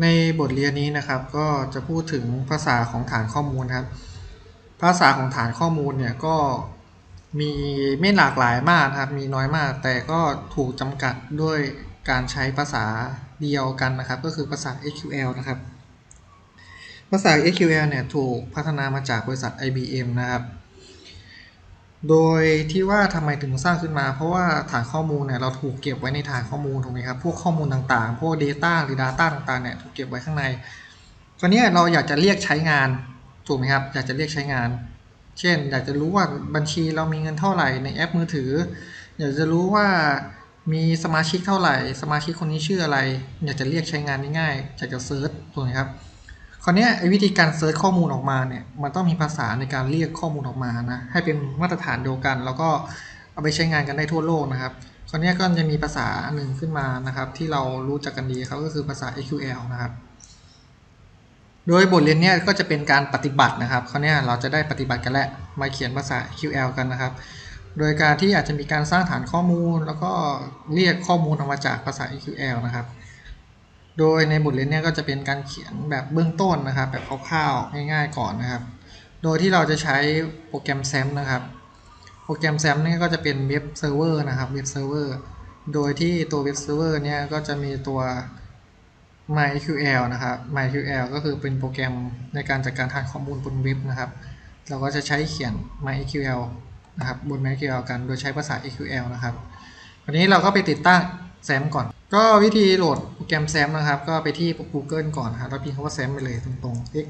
ในบทเรียนนี้นะครับก็จะพูดถึงภาษาของฐานข้อมูลครับ ภาษาของฐานข้อมูลเนี่ยก็มีไม่หลากหลายมากครับมีน้อยมาก แต่ก็ถูกจำกัดด้วยการใช้ภาษาเดียวกันนะครับ ก็คือภาษา SQL นะครับ ภาษา SQL เนี่ยถูกพัฒนามาจากบริษัท IBM นะครับ โดยที่ว่าทำไมถึงสร้างขึ้นมา เพราะว่าฐานข้อมูลเนี่ยเราถูกเก็บไว้ในฐานข้อมูลถูกไหมครับพวกข้อมูลต่างๆ พวก Data หรือ Data ต่างๆเนี่ยถูกเก็บไว้ข้างในคราวนี้เราอยากจะเรียกใช้งานถูกไหมครับอยากจะเรียกใช้งาน เช่น อยากจะรู้ว่าบัญชีเรามีเงินเท่าไหร่ในแอปมือถือ อยากจะรู้ว่ามีสมาชิกเท่าไหร่ สมาชิกคนนี้ชื่ออะไร อยากจะเรียกใช้งานง่ายๆอยากจะเซิร์ชถูกไหมครับ คราวนี้ไอ้วิธีการเซิร์ชข้อมูลออกมาเนี่ยมันต้องมีภาษาในการเรียกข้อมูลออกมานะให้เป็นมาตรฐานเดียวกัน แล้วก็เอาไปใช้งานกันได้ทั่วโลกนะครับคราวนี้ก็จะมีภาษาหนึ่งขึ้นมานะครับ ที่เรารู้จักกันดีครับก็คือภาษา SQL นะครับ โดยบทเรียนเนี้ยก็จะเป็นการปฏิบัตินะครับคราวนี้เราจะได้ปฏิบัติกันแล้วมาเขียนภาษา SQL กันนะครับ โดยการที่อาจจะมีการสร้างฐานข้อมูล แล้วก็เรียกข้อมูลออกมาจากภาษา SQL นะครับ โดยในบทเรียนเนี้ก็จะเป็นการเขียนแบบเบื้องต้นนะครับ แบบคร่าวๆง่ายๆก่อนนะครับ โดยที่เราจะใช้โปรแกรม SAM นะครับ โปรแกรม SAM นี่ก็จะเป็นเว็บเซิร์ฟเวอร์นะครับเว็บเซิร์ฟเวอร์โดยที่ตัวเว็บเซิร์ฟเวอร์เนี่ยก็จะมีตัว MySQL นะครับ MySQL ก็คือเป็นโปรแกรมในการจัดการฐานข้อมูลบนเว็บนะครับ เราก็จะใช้เขียน MySQL นะครับบน MySQL กันโดยใช้ภาษา SQL นะครับวันนี้เราก็ไปติดตั้ง SAM ก่อน ก็วิธีโหลดโปรแกรม SAM นะครับ ก็ไปที่ Google ก่อนครับแล้วพิมพ์คำว่า SAM ไปเลยตรงๆ x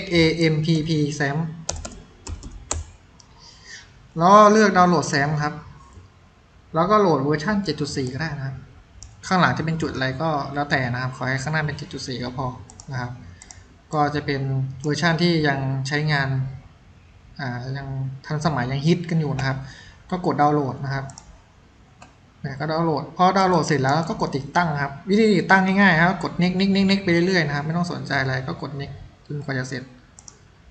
x a m p p SAM แล้วเลือกดาวน์โหลด SAM ครับ แล้วก็โหลดเวอร์ชัน7.4 ก็ได้นะครับ ข้างหลังจะเป็นจุดอะไรก็แล้วแต่นะครับ ขอให้ข้างหน้าเป็น 7.4 ก็พอนะครับ ก็จะเป็นเวอร์ชันที่ยังใช้งาน อ่า ยังทันสมัยยังฮิตกันอยู่นะครับ ก็กดดาวน์โหลดนะครับ นี่ยก็ดาวน์โหลดพอดาวน์โหลดเสร็จแล้วก็กดติดตั้งครับ วิธีติดตั้งง่ายๆครับกดนิกนิกนิกนิกไปเรื่อยๆนะครับไม่ต้องสนใจอะไรก็กดนิกจนกว่าจะเสร็จ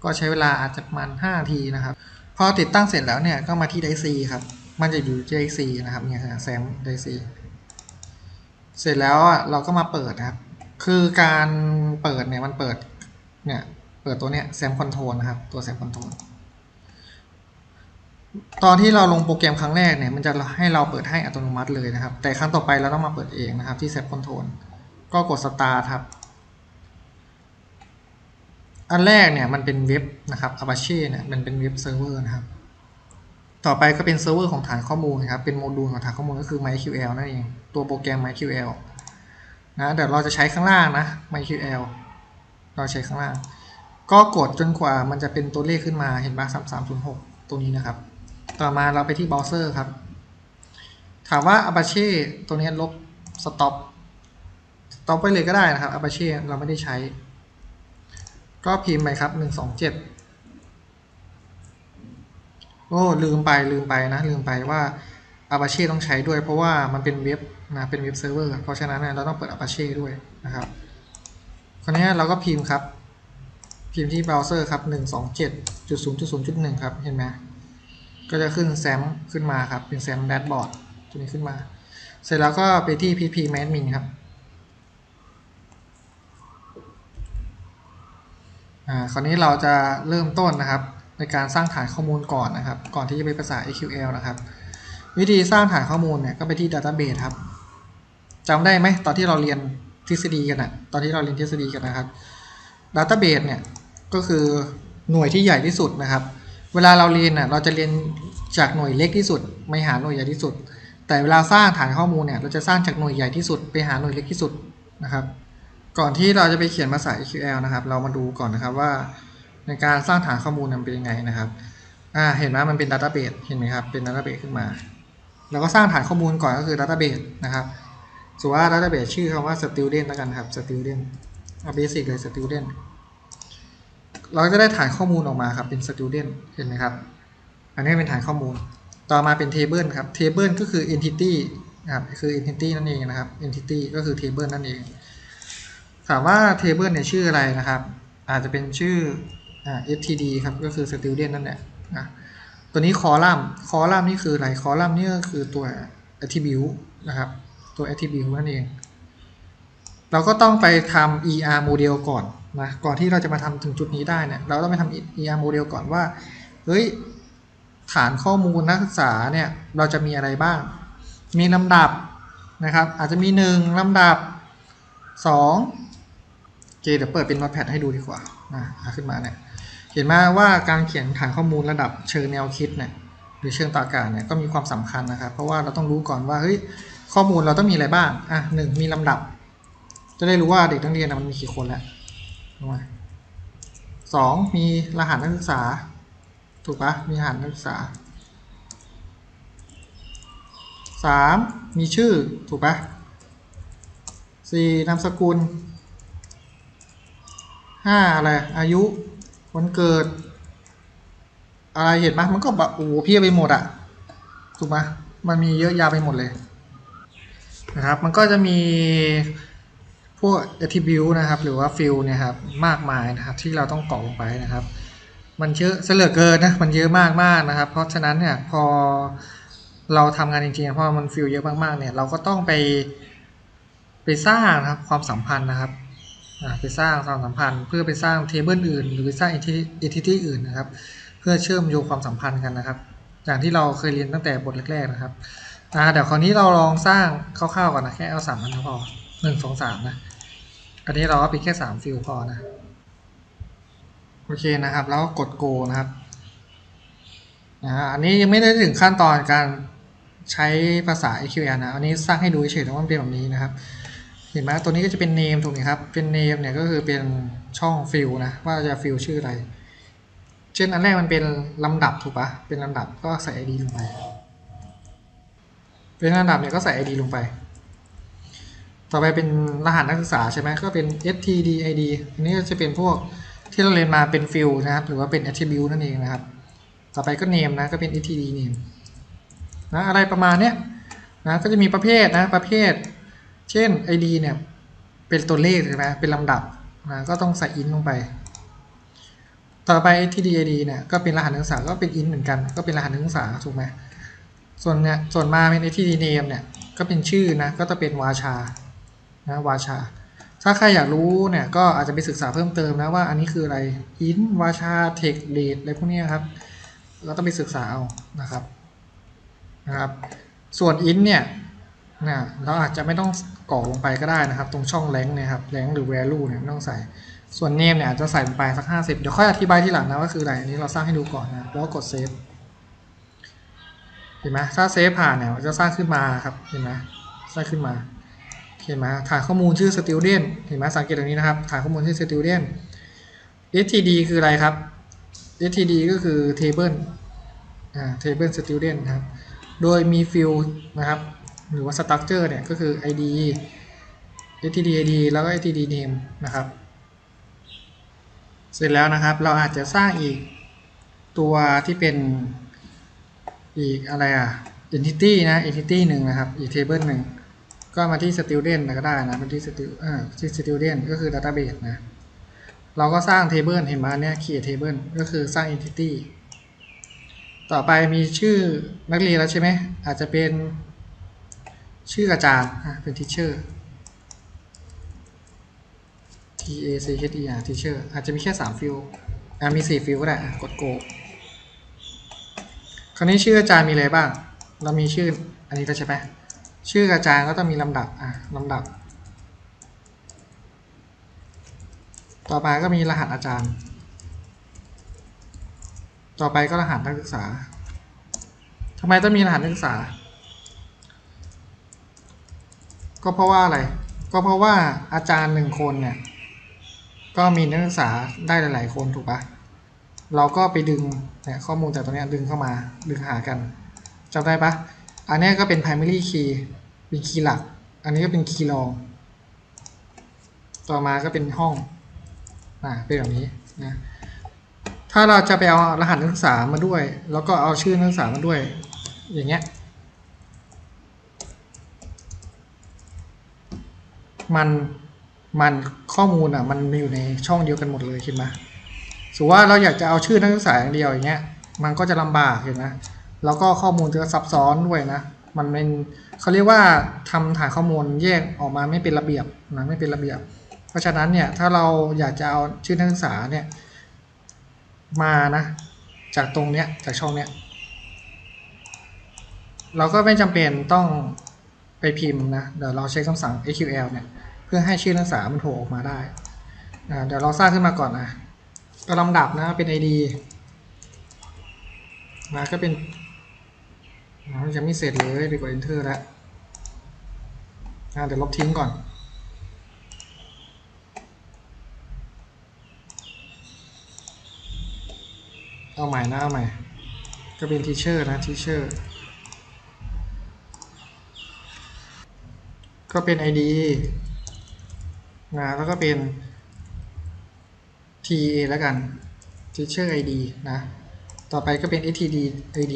ก็ใช้เวลาอาจจะประมาณ5นาทีนะครับพอติดตั้งเสร็จแล้วเนี่ยก็มาที่ไดซีครับมันจะอยู่ที่ไดซีนะครับเนี่ยแซมไดซีเสร็จแล้วอะเราก็มาเปิดนะครับ คือการเปิดเนี่ยมันเปิดเนี่ยเปิดตัวเนี้ยแซมคอนโทรลนะครับตัวแซมคอนโทรล ตอนที่เราลงโปรแกรมครั้งแรกเนี่ยมันจะให้เราเปิดให้อัตโนมัติเลยนะครับ แต่ครั้งต่อไปเราต้องมาเปิดเองนะครับที่แซมคอนโทรลก็กด start ครับ อันแรกเนี่ยมันเป็นเว็บนะครับ Apache เนี่ยมันเป็นเว็บเซิร์ฟเวอร์นะครับ ต่อไปก็เป็นเซิร์ฟเวอร์ของฐานข้อมูลนะครับ เป็นโมดูลของฐานข้อมูลก็คือ MySQL นั่นเอง ตัวโปรแกรม MySQL นะเดี๋ยวเราจะใช้ข้างล่างนะ MySQL เราใช้ข้างล่าง ก็กดจนกว่ามันจะเป็นตัวเลขขึ้นมาเห็นปะ3306ตัวนี้นะครับ ต่อมาเราไปที่เบราว์เซอร์ครับ ถามว่า Apache ตัวนี้ลบ stop stop ไปเลยก็ได้นะครับ Apache เราไม่ได้ใช้ ก็พิมพ์ไปครับ 127 โอ้ ลืมไปลืมไปนะ ลืมไปว่า Apache ต้องใช้ด้วย เพราะว่ามันเป็นเว็บนะเป็นเว็บเซิร์ฟเวอร์เพราะฉะนั้นเนี่ยเราต้องเปิด Apache ด้วยนะครับคราวนี้เราก็พิมพ์ครับ พิมพ์ที่เบราว์เซอร์ครับ 127.0.0.1 ครับ เห็นไหม ก็จะขึ้นแซมขึ้นมาครับ เป็นแซมแดชบอร์ดตัวนี้ขึ้นมา เสร็จแล้วก็ไปที่ pp admin ครับอ่าคราวนี้เราจะเริ่มต้นนะครับ ในการสร้างฐานข้อมูลก่อนนะครับ ก่อนที่จะไปภาษา SQL นะครับ วิธีสร้างฐานข้อมูลเนี่ยก็ไปที่ Database ครับจำได้ไหมตอนที่เราเรียนทฤษฎีกันอะตอนที่เราเรียนทฤษฎีกันนะครับ Database เนี่ยก็คือหน่วยที่ใหญ่ที่สุดนะครับ เวลาเราเรียนน่ะเราจะเรียนจากหน่วยเล็กที่สุดไม่หาหน่วยใหญ่ที่สุด แต่เวลาสร้างฐานข้อมูลเนี่ยเราจะสร้างจากหน่วยใหญ่ที่สุดไปหาหน่วยเล็กที่สุดนะครับ ก่อนที่เราจะไปเขียนภาษา SQL นะครับ เรามาดูก่อนนะครับว่า ในการสร้างฐานข้อมูลมันเป็นยังไงนะครับอ่าเห็นไหมมันเป็น Database เห็นไหมครับเป็น Database ขึ้นมาเราก็สร้างฐานข้อมูลก่อนก็คือ Database นะครับส่วนว่า Database ชื่อคำว่า Student แล้วกันครับ Student เอา Basic เลย Student เราจะได้ฐานข้อมูลออกมาครับเป็น Student เห็นไหมครับ อันนี้เป็นฐานข้อมูล ต่อมาเป็น Table ครับ Table ก็คือ Entity นะครับคือ Entity นั่นเองนะครับ Entity ก็คือ Table นั่นเอง ถามว่า Table เนี่ยชื่ออะไรนะครับ อาจจะเป็นชื่ออ std ครับก็คือ student นั่นแหละนะตัวนี้คอลัมน์คอลัมน์นี่คืออะไรคอลัมน์นี่ก็คือตัว attribute นะครับ ตัว attribute นั่นเอง เราก็ต้องไปทำ ER โมเดลก่อน นะก่อนที่เราจะมาทำถึงจุดนี้ได้เนี่ยเราต้องไปทำ ER โมเดลก่อนว่าเฮ้ยฐานข้อมูลนักศึกษาเนี่ยเราจะมีอะไรบ้าง มีลำดับนะครับ อาจจะมี 1 ลำดับ 2เคเดี๋ยวเปิดเป็น Notepad ให้ดูดีกว่านะขึ้นมาเนี่ยเห็นไหมว่าการเขียนฐานข้อมูลระดับเชิงแนวคิดเนี่ยหรือเชิงตรรกะเนี่ยก็มีความสำคัญนะครับ เพราะว่าเราต้องรู้ก่อนว่าเฮ้ยข้อมูลเราต้องมีอะไรบ้างอะหนึ่งมีลำดับ จะได้รู้ว่าเด็กนักเรียนมันมีกี่คนแล้ว สองมีรหัสนักศึกษา ถูกปะมีรหัสนักศึกษาสามมีชื่อ ถูกปะสี่นามสกุลห้าอะไร อายุ วันเกิด อะไรเห็นไหมมันก็แบบโอ้เพียบไปหมดอะถูกไหมมันมีเยอะยาวไปหมดเลยนะครับ มันก็จะมี พวก attribute นะครับ หรือว่า field เนี่ยครับ มากมายนะครับ ที่เราต้องกรอกลงไปนะครับ มันเยอะเสลือเกินนะ มันเยอะมากมากนะครับ เพราะฉะนั้นเนี่ยพอเราทำงานจริงๆเพราะมันฟิลเยอะมากๆเนี่ยเราก็ต้องไปไปสร้างนะครับความสัมพันธ์นะครับไปสร้างความสัมพันธ์ เพื่อไปสร้างเทเบิลอื่น หรือไปสร้าง entity อื่นนะครับ เพื่อเชื่อมโยงความสัมพันธ์กันนะครับ อย่างที่เราเคยเรียนตั้งแต่บทแรกๆนะครับเดี๋ยวคราวนี้เราลองสร้างคร่าวๆก่อนนะแค่เอาสามอันพอหนึ่งสองสามนะ อันนี้เราก็ป็นแค่สามฟิลพอนะ โอเคนะครับ แล้วก็กด go นะครับอ่าอันนี้ยังไม่ได้ถึงขั้นตอนการใช้ภาษา SQL นะ อันนี้สร้างให้ดูเฉยๆว่ามันเป็นแบบนี้นะครับ เห็นไหมตัวนี้ก็จะเป็น name ถูกไหมครับ เป็น name เนี่ยก็คือเป็นช่อง fill นะ ว่าจะ fill ชื่ออะไร เช่นอันแรกมันเป็นลำดับถูกปะเป็นลำดับก็ใส่ id ลงไป เป็นลำดับเนี่ยก็ใส่ id ลงไป ต่อไปเป็นรหัสนักศึกษาใช่ไหมก็เป็น std id อันนี้จะเป็นพวกที่เราเรียนมาเป็น fill นะครับ หรือว่าเป็น attribute นั่นเองนะครับ ต่อไปก็ name นะก็เป็น std name นะอะไรประมาณเนี้ยนะก็จะมีประเภทนะประเภท เช่น id เนี่ยเป็นตัวเลขใช่ไหมเป็นลำดับนะก็ต้องใส่ int ลงไป ต่อไป std id เนี่ยก็เป็นรหัสนักศึกษาก็เป็น int เหมือนกัน ก็เป็นรหัสนักศึกษาถูกไหมส่วนเนี่ยส่วนมาเป็น std name เนี่ยก็เป็นชื่อนะก็จะเป็นวาชา นะวาชา ถ้าใครอยากรู้เนี่ยก็อาจจะไปศึกษาเพิ่มเติมนะว่าอันนี้คืออะไร int วาชา text date อะไรพวกนี้ครับ เราต้องไปศึกษาเอานะครับนะครับ ส่วน int เนี่ยนะเราอาจจะไม่ต้องกรอกลงไปก็ได้นะครับ ตรงช่องแรงเนี่ยครับแรงหรือ value เนี่ยไม่ต้องใส่ส่วน name เนี่ยอาจจะใส่ลงไปสัก 50 เดี๋ยวค่อยอธิบายทีหลังนะว่าคืออะไรอันนี้เราสร้างให้ดูก่อนนะแล้วกด save เห็นไหมถ้าเซฟผ่านเนี่ยจะสร้างขึ้นมาครับเห็นไหมสร้างขึ้นมา เห็นไหมฐานข้อมูลชื่อ student เห็นไหมสังเกตตรงนี้นะครับฐานข้อมูลชื่อ student std คืออะไรครับ std ก็คือ table อ่า table student ครับ โดยมี field นะครับ หรือว่า structure เนี่ยก็คือ id std id แล้วก็ std name นะครับ เสร็จแล้วนะครับ เราอาจจะสร้างอีกตัวที่เป็นอีกอะไรอะ entity นะ entity หนึ่งนะครับ อีก table หนึ่ง ก็มาที่ student ก็ได้นะมาที่ student อ่าที่ student ก็คือ database นะ เราก็สร้าง table เห็นไหมเนี่ย create table ก็คือสร้าง entity ต่อไปมีชื่อนักเรียนแล้วใช่ไหม อาจจะเป็นชื่ออาจารย์เป็น teacher T A C H E R teacher อาจจะมีแค่ 3 ฟิลอะมี 4 ฟิลก็ได้กด go คราวนี้ชื่ออาจารย์มีอะไรบ้าง เรามีชื่ออันนี้แล้วใช่ไหม ชื่ออาจารย์ก็ต้องมีลำดับอะลำดับ ต่อไปก็มีรหัสอาจารย์ ต่อไปก็รหัสนักศึกษาทำไมต้องมีรหัสนักศึกษา ก็เพราะว่าอะไร ก็เพราะว่าอาจารย์หนึ่งคนเนี่ย ก็มีนักศึกษาได้หลาย ๆ คนถูกปะเราก็ไปดึงเนี่ยข้อมูลจากตรงนี้ดึงเข้ามาดึงหากันจำได้ปะ อันนี้ก็เป็น primary key เป็นคีย์หลัก อันนี้ก็เป็นคีย์รอง ต่อมาก็เป็นห้องอ่าเป็นแบบนี้นะถ้าเราจะไปเอารหัสนักศึกษามาด้วย แล้วก็เอาชื่อนักศึกษามาด้วย อย่างเงี้ย มัน มันข้อมูลอะ มันมีอยู่ในช่องเดียวกันหมดเลยเห็นไหมสมมติว่าเราอยากจะเอาชื่อนักศึกษาอย่างเดียวอย่างเงี้ย มันก็จะลำบากเห็นไหม แล้วก็ข้อมูลจะซับซ้อนด้วยนะ มันเป็นเขาเรียกว่าทำฐานข้อมูลแยกออกมาไม่เป็นระเบียบนะไม่เป็นระเบียบ เพราะฉะนั้นเนี่ยถ้าเราอยากจะเอาชื่อนักศึกษาเนี่ยมานะจากตรงเนี้ยจากช่องเนี้ยเราก็ไม่จำเป็นต้องไปพิมพ์นะ เดี๋ยวเราใช้คำสั่ง SQL เนี่ย เพื่อให้ชื่อนักศึกษามันโผล่ออกมาได้อ่าเดี๋ยวเราสร้างขึ้นมาก่อนนะก็ลำดับนะเป็น ID นะก็เป็น อ่ายังไม่เสร็จเลยดีกว่า Enter แล้วอ่าเดี๋ยวลบทิ้งก่อน เอาใหม่นะ เอาใหม่ ก็เป็น Teacher นะ Teacher ก็เป็น ID นะแล้วก็เป็น TA แล้วกัน Teacher ID นะ ต่อไปก็เป็น std ID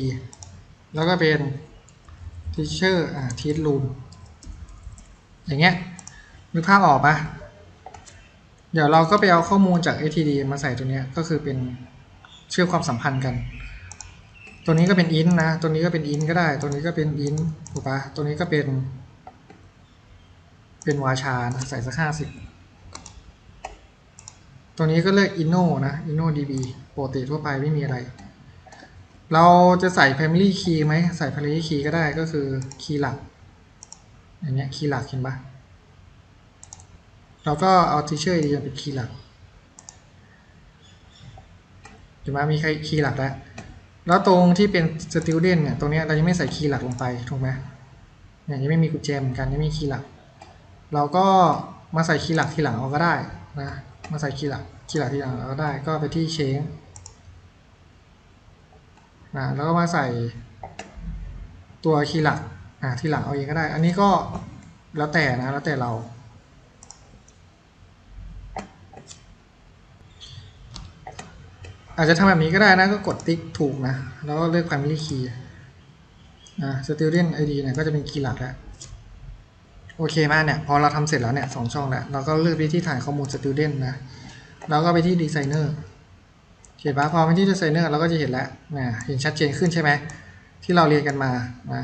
แล้วก็เป็น Teacher อ่า Teach Room อย่างเงี้ยนึกภาพออกปะเดี๋ยวเราก็ไปเอาข้อมูลจาก std มาใส่ตัวเนี้ยก็คือเป็นเชื่อมความสัมพันธ์กัน ตัวนี้ก็เป็น int นะ ตัวนี้ก็เป็น int ก็ได้ ตัวนี้ก็เป็น int ถูกปะตัวนี้ก็เป็น เป็นวาชานะใส่สักห้าสิบตัวนี้ก็เลือก inno นะ inno db ปกติทั่วไปไม่มีอะไร เราจะใส่ primary key ไหมใส่ primary key ก็ได้ก็คือ key หลักอย่างเงี้ย key หลักเห็นปะเราก็เอา teacher id เป็น key หลักเห็นไหมมีใคร key หลักแล้วแล้วตรงที่เป็น student เนี่ยตรงนี้เรายังไม่ใส่ key หลักลงไปถูกไหมเนี่ยยังไม่มีกุญแจเหมือนกันยังไม่มี key หลัก เราก็มาใส่คีย์หลักทีหลังเอาก็ได้นะมาใส่คีย์หลักคีย์หลักทีหลังเราก็ได้ก็ไปที่เชง นะแล้วก็มาใส่ตัวคีย์หลักอ่าทีหลังเอาเองก็ได้ อันนี้ก็แล้วแต่นะแล้วแต่เรา อาจจะทำแบบนี้ก็ได้นะก็กดติ๊กถูกนะ แล้วก็เลือก primary key นะ student id เนี่ยก็จะเป็นคีย์หลักแล้วโอเคมากเนี่ย พอเราทำเสร็จแล้วเนี่ยสองช่องแล้ว เราก็เลือกไปที่ฐานข้อมูล student นะ แล้วก็ไปที่ designer เห็นปะพอไปที่จะใส่เนื้อเราก็จะเห็นแล้วนะเห็นชัดเจนขึ้นใช่ไหมที่เราเรียนกันมานะ